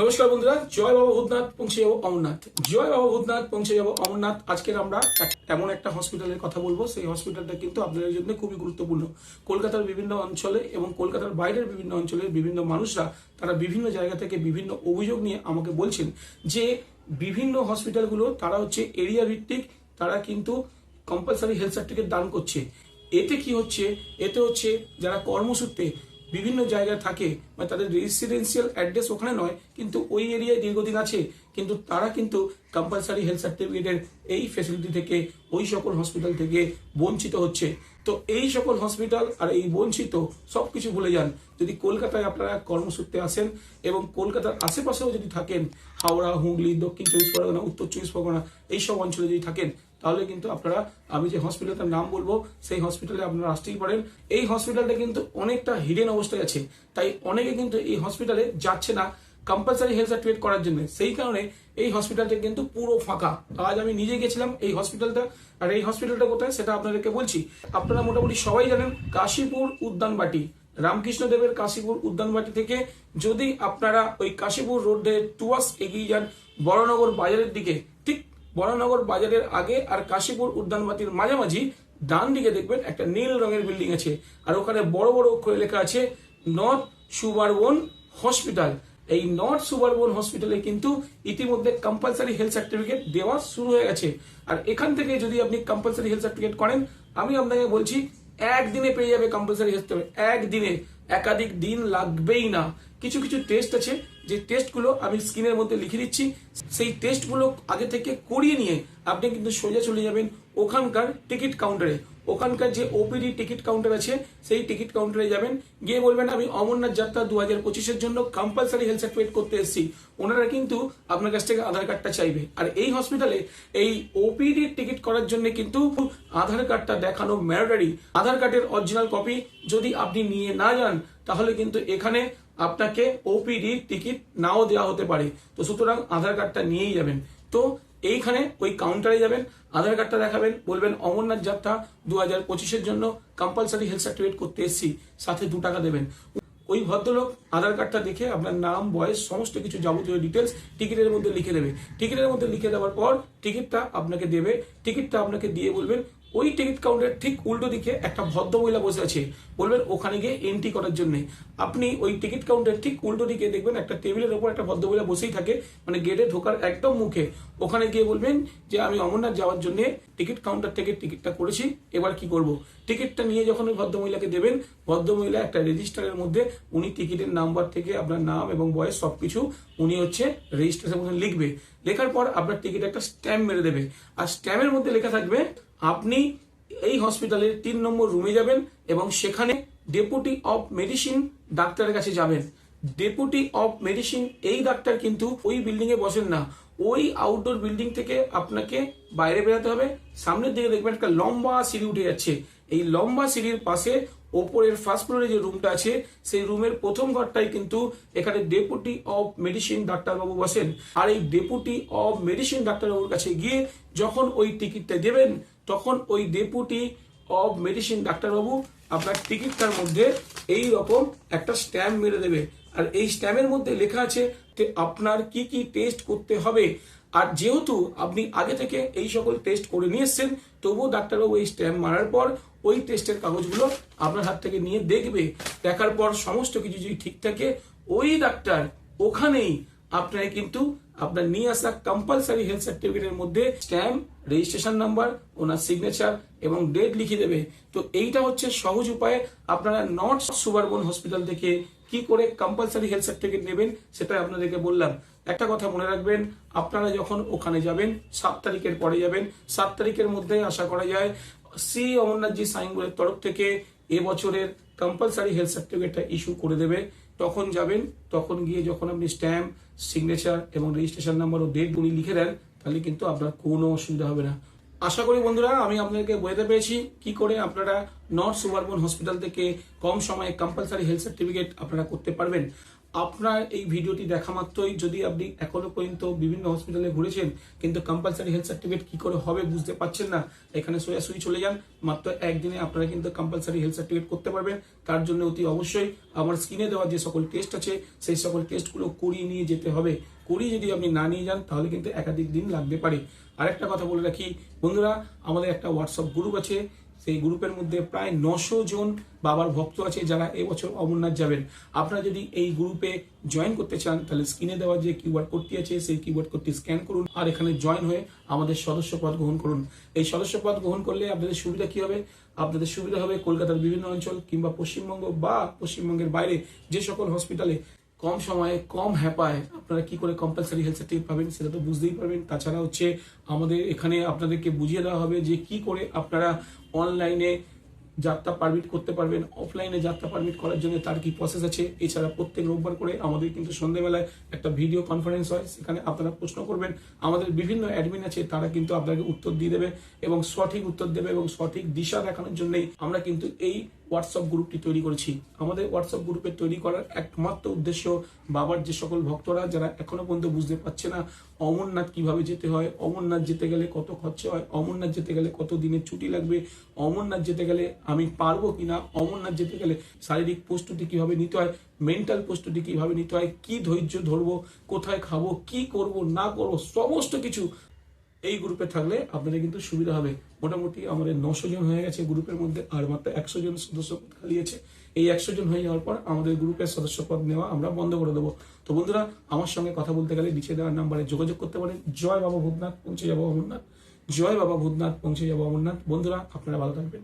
নমস্কার বন্ধুরা, জয় বাবা ভূতনাথ, পৌঁছে যাব অমরনাথ। জয় বাবা ভূতনাথ, পৌঁছে যাব অমরনাথ। আজকের আমরা এমন একটা হসপিটালের কথা বলব। সেই হসপিটালটা কিন্তু আপনাদের জন্য খুবই গুরুত্বপূর্ণ। কলকাতার বিভিন্ন অঞ্চলে এবং কলকাতার বাইরের বিভিন্ন অঞ্চলের বিভিন্ন মানুষরা তারা বিভিন্ন জায়গা থেকে বিভিন্ন অভিযোগ নিয়ে আমাকে বলছেন যে বিভিন্ন হসপিটালগুলো তারা হচ্ছে এরিয়া ভিত্তিক, তারা কিন্তু কম্পালসারি হেলথ সার্টিফিকেট দান করছে। এতে কি হচ্ছে? এতে হচ্ছে যারা কর্মসূত্রে বিভিন্ন জায়গায় থাকে মানে তাদের রেসিডেন্সিয়াল অ্যাড্রেস ওখানে নয় কিন্তু ওই এরিয়ায় দীর্ঘদিন আছে, কিন্তু তারা কিন্তু কম্পালসারি হেলথ সার্টিফিকেটের এই ফেসিলিটি থেকে, ওই সকল হসপিটাল থেকে বঞ্চিত হচ্ছে। তো এই সকল হসপিটাল আর এই বঞ্চিত সব কিছু ভুলে যান। যদি কলকাতায় আপনারা কর্মসূত্রে আসেন এবং কলকাতার আশেপাশেও যদি থাকেন, হাওড়া, হুগলি, দক্ষিণ চব্বিশ পরগনা, উত্তর চব্বিশ পরগনা, এইসব অঞ্চলে যদি থাকেন, তাহলে কিন্তু আপনারা, আমি যে হসপিটালটার নাম বলব, সেই হসপিটালে আপনারা আসতেই পারেন। এই হসপিটালটা কিন্তু অনেকটা হিডেন অবস্থায় আছে, তাই অনেকে কিন্তু এই হসপিটালে যাচ্ছে না। কম্পালসারি হেলথ সার্টিফিকেট করার জন্য। সেই কারণে এই হসপিটালটা কিন্তু পুরো ফাঁকা। আজ আমি নিজে গেছিলাম এই হসপিটালটা আর এই হসপিটালটা কোথায় সেটা আপনাদেরকে বলছি। আপনারা মোটামুটি সবাই জানেন কাশীপুর উদ্যানবাটি রামকৃষ্ণ দেবের কাশীপুর উদ্যানবাটি থেকে যদি আপনারা ওই কাশীপুর রোডে টুয়াস এগিয়ে যান, বড়নগর বাজারের দিকে, ঠিক বড়নগর বাজারের আগে আর কাশীপুর উদ্যানবাতির মাঝামাঝি, ডান দিকে দেখবেন একটা নীল রঙের বিল্ডিং আছে। আর ওখানে বড় বড় অক্ষরে লেখা আছে নর্থ সুবারবন হসপিটাল এই নর্থ সুবারবন হসপিটালে কিন্তু ইতিমধ্যে কম্পালসারি হেলথ সার্টিফিকেট দেওয়া শুরু হয়ে গেছে। আর এখান থেকে যদি আপনি কম্পালসারি হেলথ সার্টিফিকেট করেন, আমি আপনাকে বলছি, একদিনে পেয়ে যাবে কম্পালসারি হেলথ সার্টিফিকেট একদিনে, একাধিক দিন লাগবেই না। কিছু কিছু টেস্ট আছে, যে টেস্টগুলো আমি স্ক্রিনের মধ্যে লিখে দিচ্ছি। সেই টেস্টগুলো আগে থেকে করিয়ে নিয়ে আপনি কিন্তু সোজা চলে যাবেন ওখানকার টিকিট কাউন্টারে, ওখানকার যে ওপিডি টিকিট কাউন্টার আছে, সেই টিকিট কাউন্টারে যাবেন। গিয়ে বলবেন, আমি অমরনাথ যাত্রা দু হাজার পঁচিশের জন্য কম্পালসারি হেলথ সার্টিফিকেট করতে এসেছি। ওনারা কিন্তু আপনার কাছ থেকে আধার কার্ডটা চাইবে। আর এই হসপিটালে এই ওপিডি টিকিট করার জন্য কিন্তু আধার কার্ডটা দেখানো ম্যান্ডারি আধার কার্ডের অরিজিনাল কপি যদি আপনি নিয়ে না যান, তাহলে কিন্তু এখানে আপনাকে ওপিডি টিকিট নাও দেওয়া হতে পারে। তো সুতরাং আধার কার্ডটা নিয়েই যাবেন। তো এইখানে ওই কাউন্টারে যাবেন, আধার কার্ডটা দেখাবেন, বলবেন, অমরনাথ যাত্রা দু হাজার পঁচিশের জন্য কম্পালসারি হেলথ সার্টিফিকেট করতে এসেছি, সাথে দু টাকা দেবেন। ওই ভদ্রলোক আধার কার্ডটা দেখে আপনার নাম, বয়স, সমস্ত কিছু যাবতীয় ডিটেলস টিকিটের মধ্যে লিখে দেবে। টিকিটের মধ্যে লিখে দেওয়ার পর টিকিটটা আপনাকে দেবে। টিকিটটা আপনাকে দিয়ে বলবেন ওই টিকিট কাউন্টার ঠিক উল্টো দিকে একটা ভদ্র মহিলা বসে আছে। বলবেন, ওখানে গিয়ে এন্ট্রি করার জন্য। আপনি ওই টিকিট কাউন্টার ঠিক উল্টো দিকে দেখবেন একটা টেবিলের ওপর একটা ভদ্র মহিলা বসেই থাকে মানে গেটে ঢোকার একদম মুখে। ওখানে গিয়ে বলবেন যে, আমি অমরনাথ যাওয়ার জন্য টিকিট কাউন্টার থেকে টিকিটটা করেছি, এবার কি করব? টিকিটটা নিয়ে যখন ওই ভদ্র মহিলাকে দেবেন, ভদ্র মহিলা একটা রেজিস্টারের মধ্যে উনি টিকিটের নাম্বার থেকে আপনার নাম এবং বয়স সবকিছু উনি হচ্ছে রেজিস্ট্রেশন লিখবে। লেখার পর আপনার টিকিট একটা স্ট্যাম্প মেরে দেবে। আর স্ট্যাম্পের মধ্যে লেখা থাকবে আপনি এই হসপিটালের তিন নম্বর রুমে যাবেন এবং সেখানে ডেপুটি অফ মেডিসিন ডাক্তারের কাছে যাবেন। ডেপুটি অফ মেডিসিন এই ডাক্তার কিন্তু ওই বিল্ডিং এ বসেন না। ওই আউটডোর বিল্ডিং থেকে আপনাকে বাইরে বেরোতে হবে। সামনের দিকে দেখবেন একটা লম্বা সিঁড়ি উঠে যাচ্ছে। এই লম্বা সিঁড়ির পাশে ওপরের ফার্স্ট ফ্লোরে যে রুমটা আছে, সেই রুমের প্রথম ঘরটাই কিন্তু এখানে ডেপুটি অফ মেডিসিন ডাক্তারবাবু বসেন। আর এই ডেপুটি অফ মেডিসিন ডাক্তারবাবুর কাছে গিয়ে যখন ওই টিকিটটা দেবেন তখন ওই ডেপুটি অফ মেডিসিন ডাক্তারবাবু আপনার টিকিটটার মধ্যে এই রকম একটা স্ট্যাম্প মেরে দেবে। আর এই স্ট্যাম্পের মধ্যে লেখা আছে যে আপনার কি কি টেস্ট করতে হবে। আর যেহেতু আপনি আগে থেকে এই সকল টেস্ট করে নিয়ে এসছেন, তবুও ডাক্তারবাবু এই স্ট্যাম্প মারার পর ওই টেস্টের কাগজগুলো আপনার হাত থেকে নিয়ে দেখবে। দেখার পর সমস্ত কিছু যদি ঠিক থাকে, ওই ডাক্তার ওখানেই আপনার কিন্তু আপনার নিয়ে আসা কম্পালসারি হেলথ সার্টিফিকেটের মধ্যে stamp registration number owner signature এবং ডেট লিখে দেবে। তো এইটা হচ্ছে সহজ উপায়ে। আপনারা নর্থ সুবারবন হসপিটাল থেকে কি করে কম্পালসারি হেলথ সার্টিফিকেট নেবেন সেটা আপনাদেরকে বললাম। একটা কথা মনে রাখবেন, আপনারা যখন ওখানে যাবেন, সাত তারিখের পরে যাবেন, সাত তারিখের মধ্যে আশা করা যায় শ্রী অমরনাথজি সাইনবোর্ডের তরফ থেকে এবছরের কম্পালসারি হেলথ সার্টিফিকেটটা ইস্যু করে দেবে। তখন যাবেন, তখন গিয়ে যখন আপনি স্ট্যাম্প সিগনেচার এবং রেজিস্ট্রেশন নাম্বার ও ডেট উনি লিখে দেন, তাহলে কিন্তু আপনার কোনো অসুবিধা হবে না। আশা করি বন্ধুরা, আমি আপনাদেরকে বোঝাতে পেরেছি কি করে আপনারা নর্থ সুবারবন হসপিটাল থেকে কম সময়ে কম্পালসারি হেলথ সার্টিফিকেট আপনারা করতে পারবেন। আপনার এই ভিডিওটি দেখা মাত্রই। যদি আপনি এখনও পর্যন্ত বিভিন্ন হসপিটালে ঘুরেছেন, কিন্তু কম্পালসারি হেলথ সার্টিফিকেট কি করে হবে বুঝতে পারছেন না, এখানে সোজাসুজি চলে যান। মাত্র একদিনে আপনারা কিন্তু কম্পালসারি হেলথ সার্টিফিকেট করতে পারবেন। তার জন্য অতি অবশ্যই আমার স্ক্রিনে দেওয়া যে সকল টেস্ট আছে, সেই সকল টেস্টগুলো করিয়ে নিয়ে যেতে হবে। করিয়ে যদি আপনি না নিয়ে যান, তাহলে কিন্তু একাধিক দিন লাগতে পারে। আরেকটা কথা বলে রাখি, বন্ধুরা, আমাদের একটা হোয়াটসঅ্যাপ গ্রুপ আছে। সেই গ্রুপের মধ্যে প্রায় নশো জন বাবার ভক্ত আছে যারা এবছর অমরনাথ যাবেন। আপনারা যদি এই গ্রুপে জয়েন করতে চান, তাহলে স্ক্রিনে দেওয়া যে কিউআর কোডটি আছে, সেই কিউআর কোডটি স্ক্যান করুন আর এখানে জয়েন হয়ে আমাদের সদস্য পদ গ্রহণ করুন। এই সদস্য পদ গ্রহণ করলে আপনাদের সুবিধা কি হবে? আপনাদের সুবিধা হবে কলকাতার বিভিন্ন অঞ্চল কিংবা পশ্চিমবঙ্গ বা পশ্চিমবঙ্গের বাইরে যে সকল হসপিটালে কম সময়ে, কম হ্যাপায় আপনারা কি করে কম্পালসারি হেলথ সার্টিফিকেট পাবেন সেটা তো বুঝতেই পারবেন। তাছাড়া হচ্ছে আমাদের এখানে আপনাদেরকে বুঝিয়ে দেওয়া হবে যে কি করে আপনারা অনলাইনে যাত্রা পারমিট করতে পারবেন অফলাইনে যাত্রা পারমিট করার জন্য তার কি প্রসেস আছে? এছাড়া প্রত্যেক রোববার করে আমাদের কিন্তু সন্ধ্যেবেলায় একটা ভিডিও কনফারেন্স হয়, সেখানে আপনারা প্রশ্ন করবেন। আমাদের বিভিন্ন অ্যাডমিন আছে, তারা কিন্তু আপনাকে উত্তর দিয়ে দেবে এবং সঠিক উত্তর দেবে এবং সঠিক দিশা দেখানোর জন্যই আমরা কিন্তু এই হোয়াটসঅ্যাপ গ্রুপটি তৈরি করেছি। আমাদের হোয়াটসঅ্যাপ গ্রুপে তৈরি করার একমাত্র উদ্দেশ্য বাবার যে সকল ভক্তরা, যারা এখনও পর্যন্ত বুঝতে পারছে না অমরনাথ কীভাবে যেতে হয়, অমরনাথ যেতে গেলে কত খরচা হয়, অমরনাথ যেতে গেলে কত দিনের ছুটি লাগবে, অমরনাথ যেতে গেলে আমি পারব কিনা, অমরনাথ যেতে গেলে শারীরিক প্রস্তুতি কীভাবে নিতে হয় মেন্টাল প্রস্তুতি কীভাবে নিতে হয়, কি ধৈর্য ধরবো, কোথায় খাব, কি করব, না করব, সমস্ত কিছু এই গ্রুপে থাকলে আপনাদের কিন্তু সুবিধা হবে। মোটামুটি আমাদের নশো জন হয়ে গেছে গ্রুপের মধ্যে, আর মাত্র একশো জন সদস্য পদ খালি আছে এই একশো জন হয়ে যাওয়ার পর আমাদের গ্রুপের সদস্য পদ নেওয়া আমরা বন্ধ করে দেবো। তো বন্ধুরা, আমার সঙ্গে কথা বলতে গেলে নিচে দেওয়ার নাম্বারে যোগাযোগ করতে পারেন। জয় বাবা ভূতনাথ, পৌঁছে যাব অমরনাথ। জয় বাবা ভূতনাথ, পৌঁছে যাব অমরনাথ। বন্ধুরা, আপনারা ভালো থাকবেন।